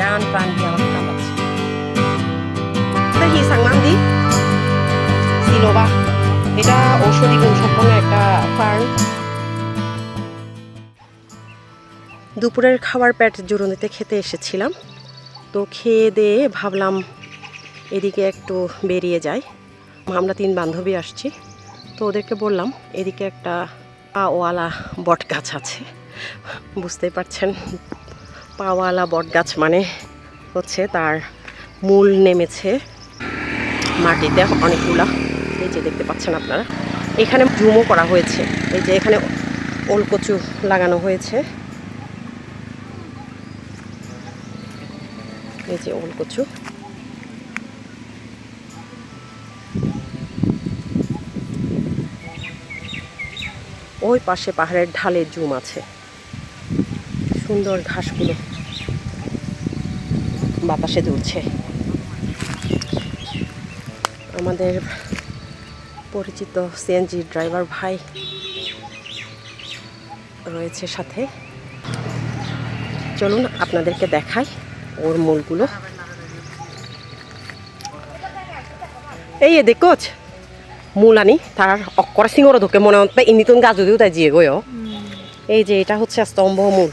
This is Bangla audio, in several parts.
জান প্রাণ দিয়ে আমাকে কাঁদাচ্ছে দেখি সাংনাম দি সিলোবা এটা ঔষধি গুণ সম্পন্ন একটা ফার্ম দুপুরের খাবার প্যাট জুরুনিতে খেতে এসেছিলাম। তো খেয়ে দিয়ে ভাবলাম এদিকে একটু বেরিয়ে যাই। আমরা তিন বান্ধবী আসছি। তো ওদেরকে বললাম, এদিকে একটা পাওয়ালা বট গাছ আছে। বুঝতেই পারছেন পাওয়ালা বট গাছ মানে হচ্ছে তার মূল নেমেছে মাটিতে অনেকগুলা। এই যে দেখতে পাচ্ছেন আপনারা। এখানে জুমও করা হয়েছে। এই যে এখানে ওলকচু লাগানো হয়েছে। এই যে ওলকচু। ওই পাশে পাহাড়ের ঢালে জুম আছে। সুন্দর ঘাসগুলো। বাতাসে দুলছে। আমাদের পরিচিত সিএনজি ড্রাইভার ভাই রয়েছে সাথে। চলুন আপনাদেরকে দেখাই ওর মূলগুলো। এই এ দেখোছ মূল আনি তার অক্করা সিংহর ধোকে মনে হতে ইনিতন গাছ যদিও তাই জিয়ে গয় এই যে এটা হচ্ছে স্তম্ভ মূল।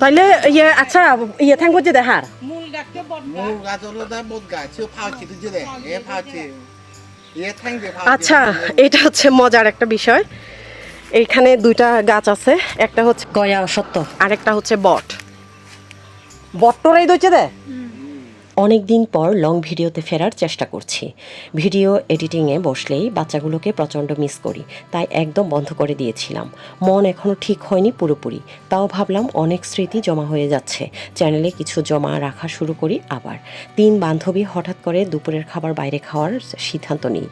তাইলে ইয়ে আচ্ছা ইয়ে থ্যাংক ইউ দে হার। মূল গাছ হলো বট গাছ ফাউচি তো দে এ ফাউচি আচ্ছা এটা হচ্ছে মজার একটা বিষয়। এইখানে দুইটা গাছ আছে একটা হচ্ছে গয়া সত্য। আরেকটা হচ্ছে বট। বট বট্টরাই দইছে দে? অনেক দিন পর লং ভিডিওতে ফেরার চেষ্টা করছি। ভিডিও এডিটিংয়ে বসলেই বাচ্চাগুলোকে প্রচণ্ড মিস করি, তাই একদম বন্ধ করে দিয়েছিলাম। মন এখনও ঠিক হয়নি পুরোপুরি, তাও ভাবলাম অনেক স্মৃতি জমা হয়ে যাচ্ছে চ্যানেলে কিছু জমা রাখা শুরু করি আবার। তিন বান্ধবী হঠাৎ করে দুপুরের খাবার বাইরে খাওয়ার সিদ্ধান্ত নিই।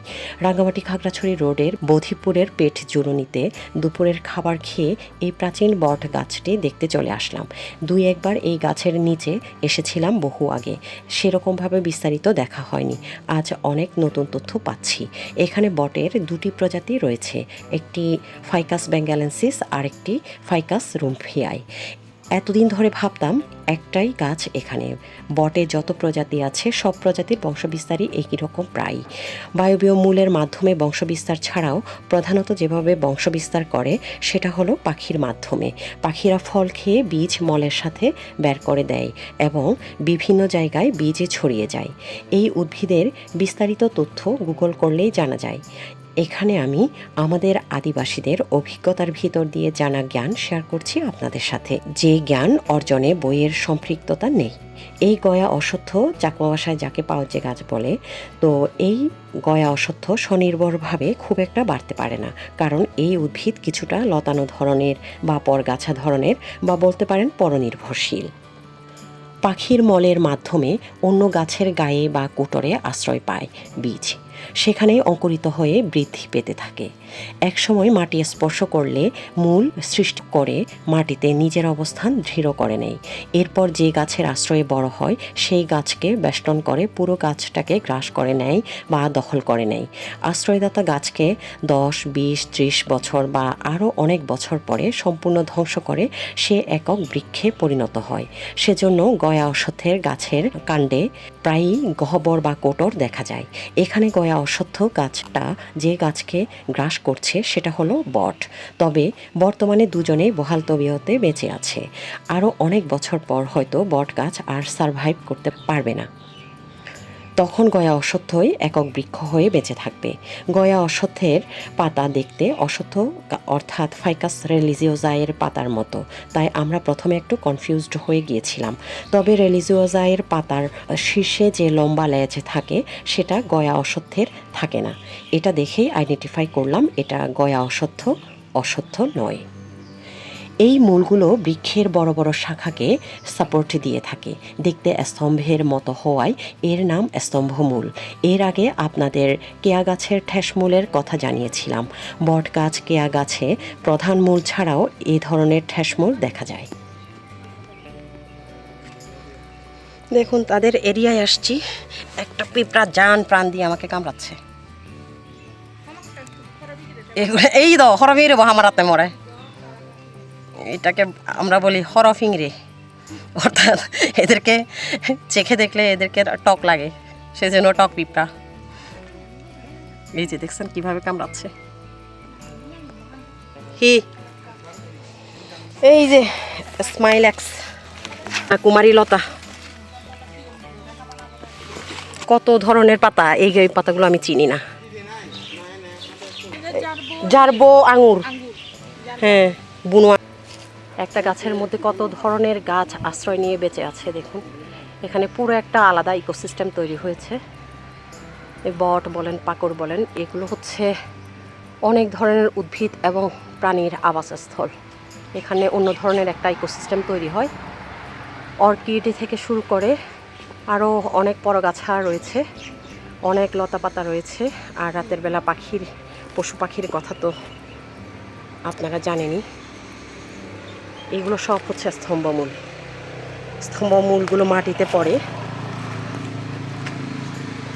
রাঙ্গামাটি খাগড়াছড়ি রোডের বোধিপুরের পেট জুরুনিতে দুপুরের খাবার খেয়ে এই প্রাচীন বট গাছটি দেখতে চলে আসলাম। দুই একবার এই গাছের নিচে এসেছিলাম বহু আগে। সেরকমভাবে বিস্তারিত দেখা হয়নি। আজ অনেক নতুন তথ্য পাচ্ছি। এখানে বটের দুটি প্রজাতি রয়েছে, একটি ফাইকাস বেঙ্গালেন্সিস আর একটি ফাইকাস রুমফিয়াই এতদিন ধরে ভাবতাম একটাই গাছ এখানে। বটে যত প্রজাতি আছে, সব প্রজাতির বংশবিস্তারই একই রকম প্রায় বায়বীয় মূলের মাধ্যমে বংশবিস্তার ছাড়াও প্রধানত যেভাবে বংশবিস্তার করে, সেটা হলো পাখির মাধ্যমে। পাখিরা ফল খেয়ে বীজ মলের সাথে বের করে দেয় এবং বিভিন্ন জায়গায় বীজে ছড়িয়ে যায়। এই উদ্ভিদের বিস্তারিত তথ্য গুগল করলেই জানা যায়। এখানে আমি আমাদের আদিবাসীদের অভিজ্ঞতার ভিতর দিয়ে জানা জ্ঞান শেয়ার করছি আপনাদের সাথে। যে জ্ঞান অর্জনে বইয়ের সম্পৃক্ততা নেই। এই গয়া অশ্বত্থ চাকমা ভাষায় যাকে পাওয়াজে গাছ বলে, তো এই গয়া অশ্বত্থ স্বনির্ভরভাবে খুব একটা বাড়তে পারে না। কারণ এই উদ্ভিদ কিছুটা লতানো ধরনের বা পরগাছা ধরনের বা বলতে পারেন পরনির্ভরশীল। পাখির মলের মাধ্যমে অন্য গাছের গায়ে বা কোটরে আশ্রয় পায় বীজ। সেখানেই অঙ্কুরিত হয়ে বৃদ্ধি পেতে থাকে। একসময় মাটি স্পর্শ করলে মূল সৃষ্টি করে মাটিতে নিজের অবস্থান দৃঢ় করে নেয়। এরপর যে গাছের আশ্রয়ে বড় হয়, সেই গাছকে বেষ্টন করে পুরো গাছটাকে গ্রাস করে নেয় বা দখল করে নেয়। আশ্রয়দাতা গাছকে দশ, বিশ, ত্রিশ বছর বা আরও অনেক বছর পরে সম্পূর্ণ ধ্বংস করে সে একক বৃক্ষে পরিণত হয়। সেজন্য গয়া অশ্বত্থের গাছের কাণ্ডে প্রায়ই গহ্বর বা কোটর দেখা যায়। এখানে গয়া অশ্বত্থ গাছটা যে গাছকে গ্রাস করছে, সেটা হলো বট। তবে বর্তমানে দুজনে বহাল তবিয়তে বেঁচে আছে। আরও অনেক বছর পর হয়তো বট গাছ আর সারভাইভ করতে পারবে না। তখন গয়া অশ্বত্থই একক বৃক্ষ হয়ে বেঁচে থাকবে। গয়া অশ্বত্থের পাতা দেখতে অশ্বত্থ অর্থাৎ ফাইকাস রেলিজিওজায়ের পাতার মতো। তাই আমরা প্রথমে একটু কনফিউজড হয়ে গিয়েছিলাম। তবে রেলিজিওজায়ের পাতার শীর্ষে যে লম্বা লেজ থাকে, সেটা গয়া অশ্বত্থের থাকে না। এটা দেখেই আইডেন্টিফাই করলাম, এটা গয়া অশ্বত্থ অশ্বত্থ নয়। এই মূলগুলো বৃক্ষের বড় বড় শাখাকে সাপোর্ট দিয়ে থাকে। দেখতে স্তম্ভের মতো হওয়ায় এর নাম স্তম্ভমূল। এর আগে আপনাদের কেয়া গাছের ঠেসমূলের কথা জানিয়েছিলাম। বট গাছ, কেয়া গাছে প্রধান মূল ছাড়াও এ ধরনের ঠেসমূল দেখা যায়। দেখুন, তাদের এরিয়ায় আসছি। একটা পিঁপড়া জান প্রাণ দিয়ে আমাকে কামড়াচ্ছে। এই দাও হরফিংরে আমার হাতে মরে। এটাকে আমরা বলি হরফিংরে অর্থাৎ এদেরকে চেখে দেখলে এদেরকে টক লাগে। সেজন্য টক পিঁপড়া। এই যে দেখছেন কীভাবে কামড়াচ্ছে। হি। এই যে স্মাইল এক্স কুমারী লতা। কত ধরনের পাতা? এই পাতাগুলো আমি চিনি না। জারবো আঙুর। হ্যাঁ বুনোয়া একটা গাছের মধ্যে কত ধরনের গাছ আশ্রয় নিয়ে বেঁচে আছে দেখুন। এখানে পুরো একটা আলাদা ইকোসিস্টেম তৈরি হয়েছে। বট বলেন, পাকড় বলেন, এগুলো হচ্ছে অনেক ধরনের উদ্ভিদ এবং প্রাণীর আবাসস্থল। এখানে অন্য ধরনের একটা ইকোসিস্টেম তৈরি হয়। অর্কিড থেকে শুরু করে আরও অনেক পরগাছা রয়েছে, অনেক লতাপাতা রয়েছে, আর রাতের বেলা পাখির, পশু পাখির কথা তো আপনারা জানেনই। এগুলো সব হচ্ছে স্তম্ভমূল। স্তম্ভমূলগুলো মাটিতে পড়ে।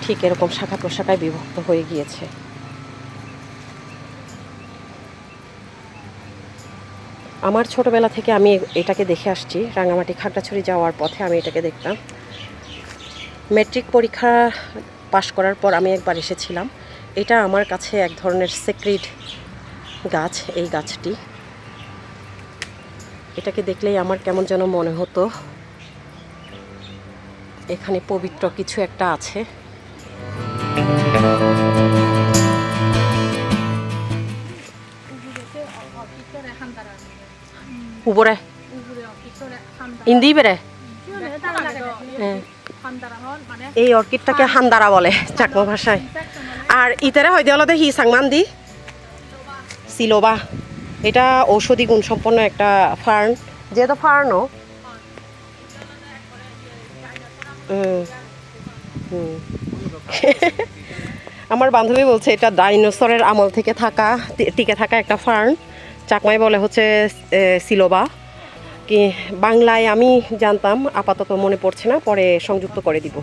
ঠিক এরকম শাখা প্রশাখায় বিভক্ত হয়ে গিয়েছে। আমার ছোটবেলা থেকে আমি এটাকে দেখে আসছি। রাঙামাটি খাগড়াছড়ি যাওয়ার পথে আমি এটাকে দেখতাম। মেট্রিক পরীক্ষা পাশ করার পর আমি একবার এসেছিলাম। এটা আমার কাছে এক ধরনের সেক্রেট গাছ, এই গাছটি। এটাকে দেখলেই আমার কেমন যেন মনে হতো। এখানে পবিত্র কিছু একটা আছে। উপরে ইন্দি বেড়ে? হ্যাঁ। এই অর্কিডটাকে হান্দারা বলে চাকমা ভাষায়। আর ইতারে হয়তো হলো হি সাংমান দি সিলোবা। এটা ঔষধি গুণসম্পন্ন একটা ফার্ন। যেহেতু ফার্নও। আমার বান্ধবী বলছে, এটা ডাইনোসরের আমল থেকে থাকা টিকে থাকা একটা ফার্ন। চাকমাই বলে হচ্ছে সিলোবা। কি, বাংলায় আমি জানতাম, আপাতত মনে পড়ছে না, পরে সংযুক্ত করে দিব।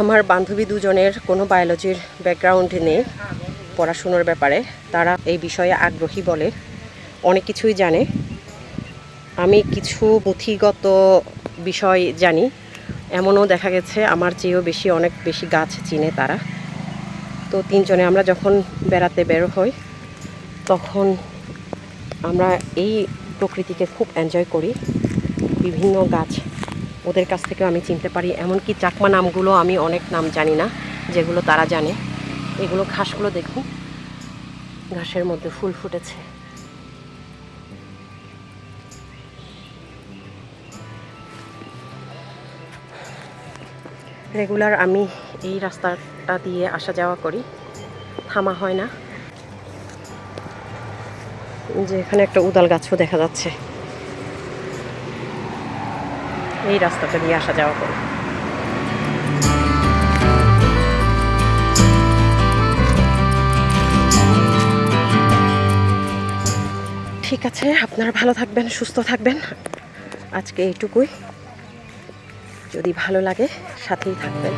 আমার বান্ধবী দুজনের কোনো বায়োলজির ব্যাকগ্রাউন্ড নেই পড়াশুনোর ব্যাপারে। তারা এই বিষয়ে আগ্রহী বলে। অনেক কিছুই জানে। আমি কিছু পুঁথিগত বিষয় জানি। এমনও দেখা গেছে আমার চেয়েও বেশি অনেক বেশি গাছ চিনে তারা। তো তিনজনে আমরা যখন বেড়াতে বের হই, তখন আমরা এই প্রকৃতিকে খুব এনজয় করি। বিভিন্ন গাছ ওদের কাছ থেকেও আমি চিনতে পারি। এমনকি চাকমা নামগুলো আমি অনেক নাম জানি না, যেগুলো তারা জানে। এগুলো ঘাসগুলো দেখুন। ঘাসের মধ্যে ফুল ফুটেছে। রেগুলার আমি এই রাস্তাটা দিয়ে আসা যাওয়া করি। থামা হয় না। যে এখানে একটা উদাল গাছও দেখা যাচ্ছে। এই রাস্তাটা দিয়ে আসা যাওয়া করি ঠিক আছে, আপনারা ভালো থাকবেন, সুস্থ থাকবেন। আজকে এইটুকুই। যদি ভালো লাগে, সাথেই থাকবেন।